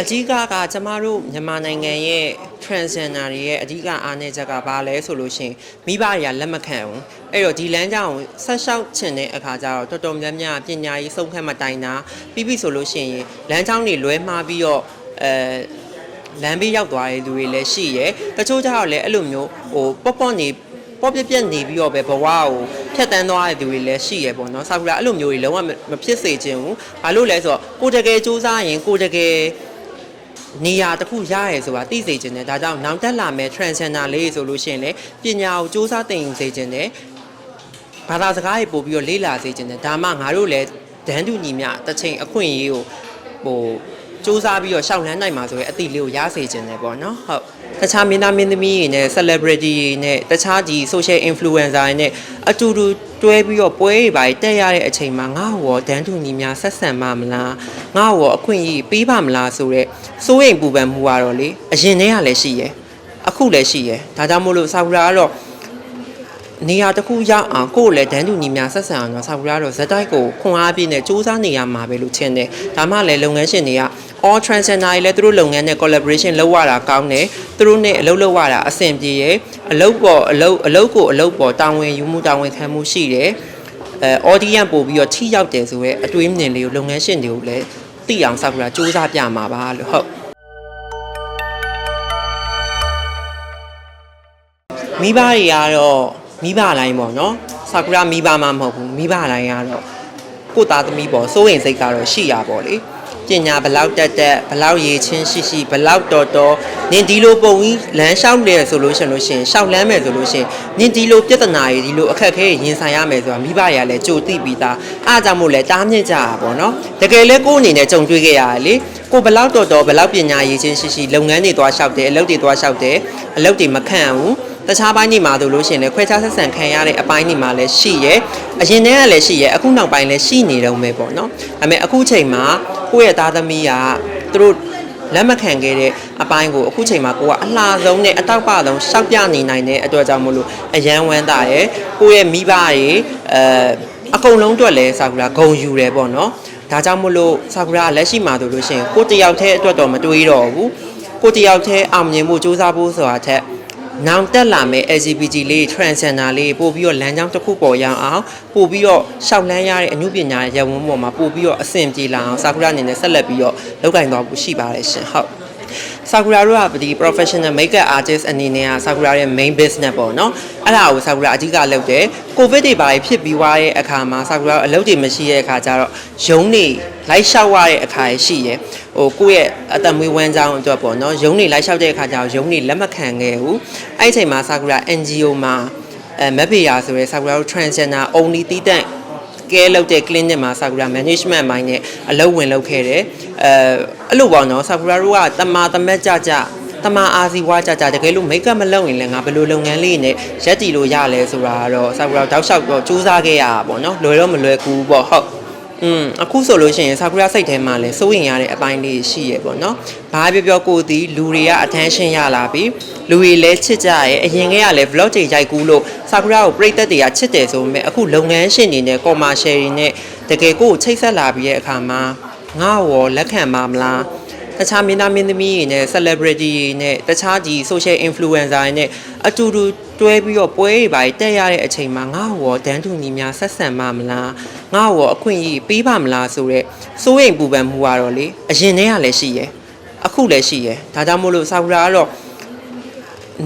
အကြီးကကကျမတို့မြန်မာနိုင်ငံရဲ့ transgender တွေရဲ့အကြီးကအားနည်းချက်ကဘာလဲဆိုလို့ရှိရင်မိဘတွေကလက်မခံဘူးအဲ့တော့ဒီလမ်းကြောင်းကိုဆက်လျှောက်ချင်တဲ့အခါကျတော့တော်တော်များများပညာရေးဆုံးခတ်မတိုင်တာပြီးပြီဆိုလို့ရှိရင်လမ်းကြောင်းတွေလွဲမှားပြီးတော့အဲလမ်းဘေးရောက်သွားတဲ့လူတွေလည်းရှိရယ်တချို့ကျတော့လည်းအဲ့လိုမျိုးဟိုပေါ့ပေါ့နေပေါ့ပြက်ပြက်နေပြီးတော့ပဲဘဝကိုဖြတ်တန်းသွားတဲ့သူတွေလည်းရှိရယ်ပေါ့နော်ဆာကူရာအဲ့လိုမျိုးတွေလုံးဝမဖြစ်စေချင်ဘူးဘာလို့လဲဆိုတော့ကိုတကယ်စူးစမ်းရင်ကိုတကယ် နေရာတစ်ခုရရဲဆိုတာသိစေချင်တယ်ဒါကြောင့်နောက်တက်လာမဲ့ transgender လေးဆိုလို့ရှိရင်လေပညာကိုစူးစမ်းသင်ယူစေချင်တယ်ဘာသာစကားတွေပို့ပြီးတော့လေ့လာစေချင်တယ်ဒါမှငါတို့လည်းဒန်းတူညီမျှတစ်ချိန်အခွင့်အရေးကိုဟိုစူးစမ်းပြီးတော့ရှောက်လန်းနိုင်မှာဆိုရင်အသည့်လေးကိုရစေချင်တယ်ပေါ့နော်ဟုတ် တခြားမင်းသားမင်းသမီးတွေနဲ့ celebrity တွေနဲ့တခြားဒီ social influencer တွေနဲ့အတူတူတွဲပြီးတော့ပွဲတွေပါတက်ရတဲ့အချိန်မှာငါ့ဟောဒန်းတူညီမျှဆက်ဆံပါမလားငါ့ဟောအခွင့်အရေးပေးပါမလားဆိုတော့စိုးရိမ်ပူပန်မှုကတော့လေအရင်တည်းကလည်းရှိရယ်အခုလည်းရှိရယ်ဒါကြောင့်မို့လို့ဆာကူရာကတော့နေရာတစ်ခုရောက်အောင်ကိုယ်လည်းဒန်းတူညီများဆက်ဆံအောင်တော့ဆာကူရာတော့ဇက်တိုက်ကိုခွန်အားပြည့်နဲ့စူးစမ်းနေရမှာပဲလို့ထင်တယ်ဒါမှလည်းလုပ်ငန်းရှင်တွေက all transgender တွေလည်းသူတို့လုပ်ငန်းနဲ့ collaboration လုပ်ရတာကောင်းတယ်သူတို့နဲ့အလုပ်လုပ်ရတာအဆင်ပြေရဲ့အလုပ်ပေါ်အလုပ်အလုပ်ကိုအလုပ်ပေါ်တာဝန်ယူမှုတာဝန်ခံမှုရှိတယ်အဲ audience ပို့ပြီးတော့ထိရောက်တယ်ဆိုရဲအတွေးမြင်လေးကိုလုပ်ငန်းရှင်တွေကိုလည်းသိအောင်ဆာကူရာစူးစမ်းပြမှာပါလို့ဟုတ်မိဘတွေကတော့မိဘတိုင်းပေါ့နော်ဆာကူရာမိဘမှမဟုတ်ဘူးမိဘတိုင်းကတော့ကိုယ့်သားသမီးပေါ့စိုးရင်စိတ်ကတော့ရှိရပေါ့လေ ပညာဘလောက်တက်တက်ဘလောက်ရည်ချင်းရှိရှိဘလောက်တော်တော်နင်ဒီလိုပုံကြီးလမ်းလျှောက်နေရဆိုလို့ရှိရင်လို့ရှိရင်ရှောက်လမ်းမယ်ဆိုလို့ရှိရင်နင်ဒီလိုပြဿနာတွေဒီလိုအခက်အခဲတွေရင်ဆိုင်ရမယ်ဆိုတာမိဘတွေကလည်းကြိုသိပြီးသားအားကြောင့်မို့လဲတားမြစ်ကြတာပေါ့နော်တကယ်လဲကိုယ့်အနေနဲ့ကြုံတွေ့ခဲ့ရတယ်လေကိုဘလောက်တော်တော်ဘလောက်ပညာရည်ချင်းရှိရှိလုပ်ငန်းတွေသွားလျှောက်တယ်အလုပ်တွေသွားလျှောက်တယ်အလုပ်တွေမခန့်ဘူးတခြားပိုင်းတွေမှာဆိုလို့ရှိရင်လည်းခွဲခြားဆက်ဆံခံရတဲ့အပိုင်းတွေမှာလည်းရှိရဲအရင်တည်းကလည်းရှိရဲအခုနောက်ပိုင်းလည်းရှိနေတော့မယ်ပေါ့နော်ဒါပေမဲ့အခုချိန်မှာ ကိုယ့်ရဲ့သားသမီးကသူတို့လက်မခံခဲ့တဲ့အပိုင်းကိုအခုချိန်မှာကိုကအလှဆုံးနဲ့အတောက်ပဆုံးရှောက်ပြနေနိုင်တဲ့အတွက်ကြောင့်မို့လို့အယံဝမ်းသာရဲကိုယ့်ရဲ့မိဘတွေအဲအကုန်လုံးအတွက်လည်းဆာကူရာဂုံယူတယ်ပေါ့နော်ဒါကြောင့်မို့လို့ဆာကူရာကလက်ရှိမှာဆိုလို့ရှိရင်ကိုယ့်တယောက်တည်းအတွက်တော့မတွေးတော့ဘူးကိုယ့်တယောက်တည်းအောင်မြင်မှုစူးစမ်းဖို့ဆိုတာထက် နောင်တက်လာမယ့် LGBT လေး transgender လေးပို့ပြီးတော့လမ်းကြောင်းတစ်ခုပေါ်ရအောင်ပို့ပြီးတော့ရှောက်လန်းရတဲ့အမှုပညာရဲ့ရဝန်းပေါ်မှာပို့ပြီးတော့အဆင်ပြေလာအောင်ဆာကူရာအနေနဲ့ဆက်လက်ပြီးတော့လုပ်ကင်သွားဖို့ရှိပါတယ်ရှင်ဟုတ် ဆာကူရာတို့ကဒီ professional makeup artist အနေနဲ့ကဆာကူရာရဲ့ main business ပေါ့နော်အဲ့ဒါကိုဆာကူရာအဓိကလုပ်တယ်ကိုဗစ်တွေပါဖြစ်ပြီးွားတဲ့အခါမှာဆာကူရာအလုပ်တွေမရှိတဲ့အခါကျတော့ရုံးနေလိုက်လျှောက်ရတဲ့အခါရရှိရယ်ဟိုကိုယ့်ရဲ့အသက်မွေးဝမ်းကြောင်းအတွက်ပေါ့နော်ရုံးနေလိုက်လျှောက်တဲ့အခါကျတော့ရုံးနေလက်မခံခဲ့ဘူးအဲ့ဒီအချိန်မှာဆာကူရာ NGO မှာအဲမက်ဖေယာဆိုရဲဆာကူရာတို့ transgender only တီးတန့် ကဲလုပ်တဲ့ clinic မှာ Sakura management မိုင်းနဲ့အလုပ်ဝင်လုပ်ခဲ့တယ်အဲအဲ့လိုပေါ့နော် Sakura တို့ကတမာတမက်ကြကြတမာအာစီဝါကြကြတကယ်လို့ make up မလုပ်ရင်လည်းငါဘယ်လိုလုပ်ငန်းလေးနဲ့ရက်တီလို့ရလဲဆိုတာကတော့ Sakura တောက်လျှောက်တော့စူးစမ်းခဲ့ရတာပေါ့နော်လွယ်တော့မလွယ်ကူဘူးပေါ့ဟုတ်อืมအခုဆိုလို့ရှိရင် Sakura စိတ်ထဲမှာလည်းစိုးရင်ရတဲ့အပိုင်းလေးရှိရပေါ့နော်။ ဘာပြောပြောကိုဒီလူတွေက attention ရလာပြီ။လူတွေလည်းချစ်ကြရဲ့အရင်ကလည်း vlog တွေရိုက်ကူးလို့ Sakura ကိုပြိသက်တွေကချစ်တယ်ဆိုပေမဲ့အခုလုပ်ငန်းရှင်တွေနဲ့ commercial တွေနဲ့တကယ်ကိုကိုချိတ်ဆက်လာပြီးတဲ့အခါမှာငါ့ရောလက်ခံပါမလား။တခြားမင်းသားမင်းသမီးတွေနဲ့ celebrity တွေနဲ့တခြားဒီ social influencer တွေနဲ့အတူတူတွဲပြီးတော့ပွဲတွေပါတက်ရတဲ့အချိန်မှာငါ့ဟောဒန်းတူညီများဆက်ဆံပါမလားငါ့ဟောအခွင့်အရေးပေးပါမလားဆိုတော့စိုးရိမ်ပူပန်မှုကတော့လေအရင်တည်းကလည်းရှိရယ် အခုလည်းရှိရယ်ဒါကြောင့်မို့လို့ဆာကူရာကတော့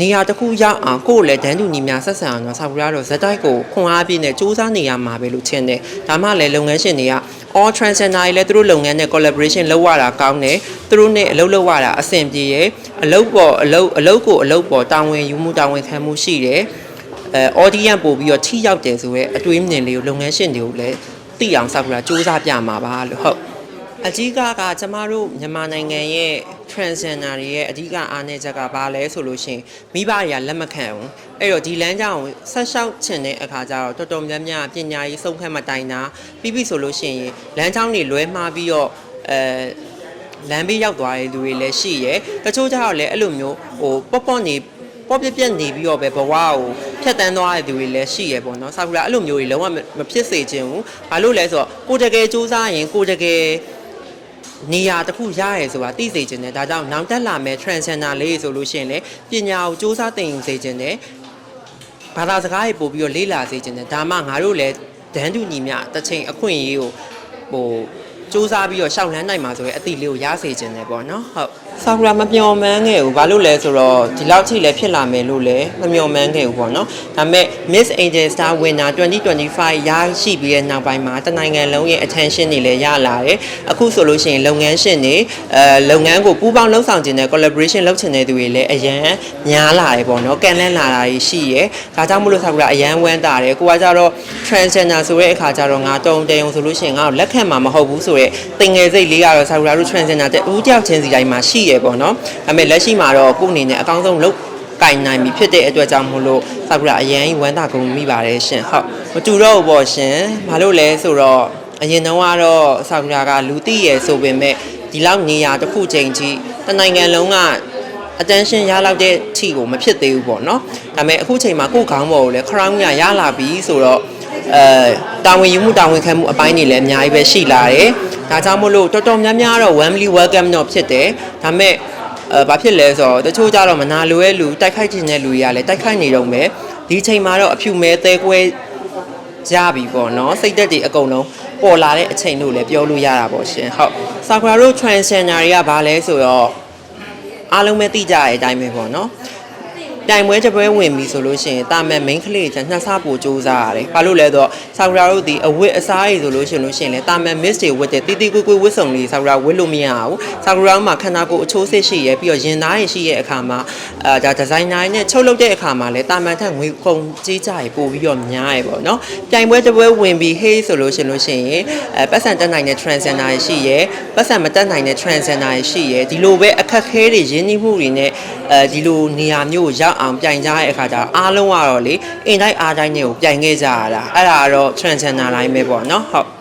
နေရာတစ်ခုရောက်အောင်ကိုယ်လည်းဒန်းတူညီများဆက်ဆံအောင်တော့ဆာကူရာကတော့ဇက်တိုက်ကိုခွန်အားပြည့်နဲ့စူးစမ်းနေရမှာပဲလို့ထင်တယ်ဒါမှလည်းလုပ်ငန်းရှင်တွေက all transgender တွေလည်းသူတို့လုပ်ငန်းနဲ့ collaboration လုပ်ရတာကောင်းတယ်သူတို့နဲ့အလုပ်လုပ်ရတာအဆင်ပြေရဲ့အလုပ်ပေါ်အလုပ်အလုပ်ကိုအလုပ်ပေါ်တာဝန်ယူမှုတာဝန်ခံမှုရှိတယ်အဲ audience ပို့ပြီးတော့ထိရောက်တယ်ဆိုရဲအတွေးမြင်လေးကိုလုပ်ငန်းရှင်တွေကိုလည်းသိအောင်ဆောက်ပြတာစူးစမ်းပြမှာပါလို့ဟုတ် အကြီးကကကျမတို့မြန်မာနိုင်ငံရဲ့ transgender တွေရဲ့အဓိကအားနည်းချက်ကဘာလဲဆိုလို့ရှိရင်မိဘတွေကလက်မခံဘူးအဲ့တော့ဒီလမ်းကြောင်းကိုဆက်လျှောက်ချင်တဲ့အခါကျတော့တော်တော်များများပညာရေးဆုံးခတ်မတိုင်တာပြီးပြီဆိုလို့ရှိရင်လမ်းကြောင်းတွေလွဲမှားပြီးတော့အဲလမ်းဘေးရောက်သွားတဲ့လူတွေလည်းရှိရယ်တချို့ကျတော့လည်းအဲ့လိုမျိုးဟိုပေါ့ပေါ့နေပေါ့ပြက်ပြက်နေပြီးတော့ပဲဘဝကိုဖြတ်တန်းသွားတဲ့သူတွေလည်းရှိရယ်ပေါ့နော်ဆာကူရာအဲ့လိုမျိုးတွေလုံးဝမဖြစ်စေချင်ဘူးဘာလို့လဲဆိုတော့ကိုတကယ်စူးစမ်းရင်ကိုတကယ် နေရာတစ်ခုရရဲဆိုတာသိစေခြင်းနဲ့ဒါကြောင့်နောက်တက်လာမဲ့ transgender လေးဆိုလို့ရှိရင်လေပညာကိုစူးစမ်းသင်ယူစေခြင်းနဲ့ဘာသာစကားတွေပို့ပြီးတော့လေ့လာစေခြင်းနဲ့ဒါမှငါတို့လည်းဒန်းတူညီမျှတစ်ချိန်အခွင့်အရေးကိုဟိုစူးစမ်းပြီးတော့ရှောက်လန်းနိုင်မှာဆိုရင်အတိလေးကိုရစေခြင်းနဲ့ပေါ့နော်ဟုတ်ဆာကူရာမပြောမှန်းခဲ့ဘူးဘာလို့လဲဆိုတော့ဒီလောက်ထိလည်းဖြစ်လာမယ်လို့လည်းမမျှော်မှန်းခဲ့ဘူးပေါ့နော်ဒါပေမဲ့ Miss Angel Star Winner 2025ရရှိပြီးတဲ့နောက်ပိုင်းမှာတနိုင်ငံလုံးရဲ့ attention တွေလည်းရလာတယ်အခုဆိုလို့ရှိရင်လုပ်ငန်းရှင်တွေအဲလုပ်ငန်းကိုပူးပေါင်းလှုပ်ဆောင်ခြင်းနဲ့ collaboration လုပ်ချင်တဲ့သူတွေလည်းအရန်များလာတယ်ပေါ့နော်ကန်လန်းလာတာတွေရှိရယ်ဒါကြောင့်မလို့ဆာကူရာအရန်ဝမ်းတာတယ်ကိုကကြတော့ transgender ဆိုတဲ့အခါကျတော့ငါတုံတယုံဆိုလို့ရှိရင်ငါ့ကိုလက်ခံမှာမဟုတ်ဘူးဆိုတော့တင်ငယ်စိတ်လေးကတော့ဆာကူရာတို့ transgender တဲ့ဦးကြောက်ချင်းစီတိုင်းမှာရှိရယ်ပေါ့နော်ဒါပေမဲ့လက်ရှိမှာတော့ကိုယ့်အနေနဲ့အကောင်းဆုံးလုပ်ကင်နိုင်ပြီဖြစ်တဲ့အတွက်ကြောင့်မို့လို့ဆာကူရာအရန်ဝမ်းသာကုန်မိပါတယ်ရှင်ဟုတ်မတူတော့ဘူးပေါ့ရှင်ဘာလို့လဲဆိုတော့အရင်တုန်းကတော့ဆာကူရာကလူသိရယ်ဆိုပေမဲ့ဒီလောက်နေရာတစ်ခုချိန်ကြီးတနိုင်ငံလုံးက attention ရလောက်တဲ့ ठी ကိုမဖြစ်သေးဘူးပေါ့နော်ဒါပေမဲ့အခုချိန်မှာကိုယ့်ခေါင်းပေါ်ကိုလည်း crown ရရလာပြီဆိုတော့ အဲတာဝန်ယူမှုတာဝန်ခံမှုအပိုင်းတွေလည်းအများကြီးပဲရှိလာတယ်ဒါကြောင့်မို့လို့တော်တော်များများတော့ warmly welcome တော့ဖြစ်တယ်ဒါပေမဲ့အဲဘာဖြစ်လဲဆိုတော့တချို့ကြတော့မနာလိုရဲ့လူတိုက်ခိုက်ခြင်းတဲ့လူတွေကလည်းတိုက်ခိုက်နေတော့မယ်ဒီချိန်မှာတော့အဖြူမဲသေးကွဲကြပြီပေါ့နော်စိတ်သက်တွေအကုန်လုံးပေါ်လာတဲ့အချိန်လို့လည်းပြောလို့ရတာပေါ့ရှင်ဟုတ် Sakura တို့ transgender တွေကဘာလဲဆိုတော့အားလုံးပဲသိကြတဲ့အတိုင်းပဲပေါ့နော် တိုင်ပွဲတစ်ပွဲဝင်ပြီဆိုလို့ရှိရင်တာမန် main ကလေးကနှစ်ဆပိုစူးစားရတယ်။ဘာလို့လဲဆိုတော့ဆာကူရာတို့ဒီအဝတ်အစားတွေဆိုလို့ရှိရင်လို့ရှိရင်လေတာမန် miss တွေဝတ်တဲ့တီတီကွေးကွေးဝတ်စုံလေးဆာကူရာဝတ်လို့မရဘူး။ဆာကူရာမှာခန္ဓာကိုယ်အချိုးစစ်ရှိရဲပြီးတော့ရင်သားတွေရှိရဲ့အခါမှာအာဒါဒီဇိုင်နာတွေနဲ့ချုပ်လုပ်တဲ့အခါမှာလေတာမန်ထက်ငွေကုန်ကြီးကြရပို့ပြီးတော့များရပေါ့နော်။တိုင်ပွဲတစ်ပွဲဝင်ပြီး hey ဆိုလို့ရှိရင်လို့ရှိရင်အဲပတ်စံတက်နိုင်တဲ့ transgender တွေရှိရဲပတ်စံမတက်နိုင်တဲ့ transgender တွေရှိရဲဒီလိုပဲအခက်ခဲတွေရင်းနှီးမှုတွေနဲ့အဲဒီလိုနေရာမျိုးကိုရောက်အောင်ပြိုင်ကြတဲ့အခါကျတော့အားလုံးကတော့လေအင်တိုင်းအားတိုင်းတွေကိုပြိုင်ခဲ့ကြရတာအဲ့ဒါကတော့ transgender တိုင်းပဲပေါ့နော်ဟုတ်